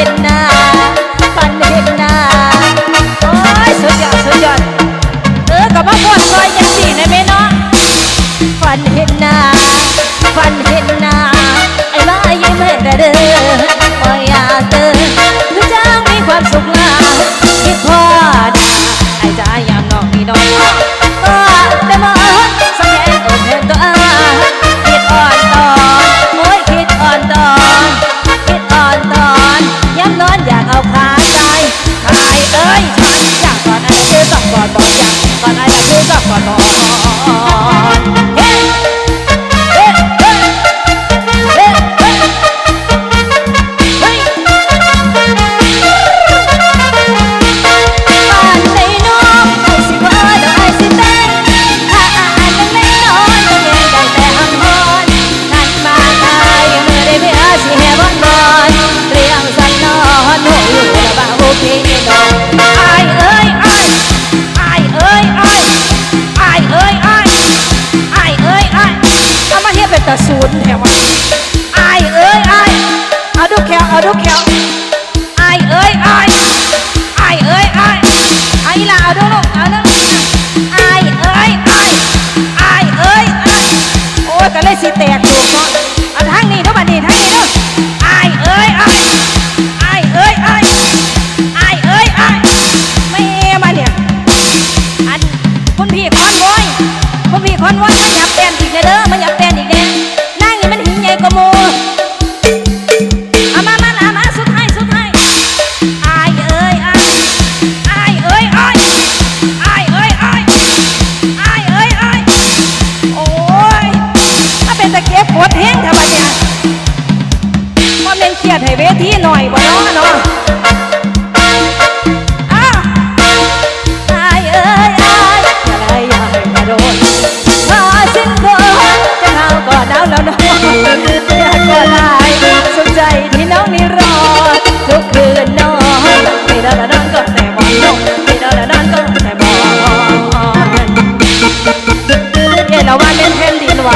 ห็นหน้าฝันเห็นหน้าโอ้ยสุดยอดสุดยอเออกับมาปวดซอยจังสี่นะแมเนาะฝันเห็นหน้า but I fuck เก็บปวดแห้งทำไมเนี่ยพอเป็นเครียดให้เวทีหน่อยบ่เนาะเนาะที่น้องนิรอดทุกคืนนอนไม่นอนนอนก็แต่บองกไม่นอนนอนก็แต่บองเย็นราวันเล่นแผ่นดินไหว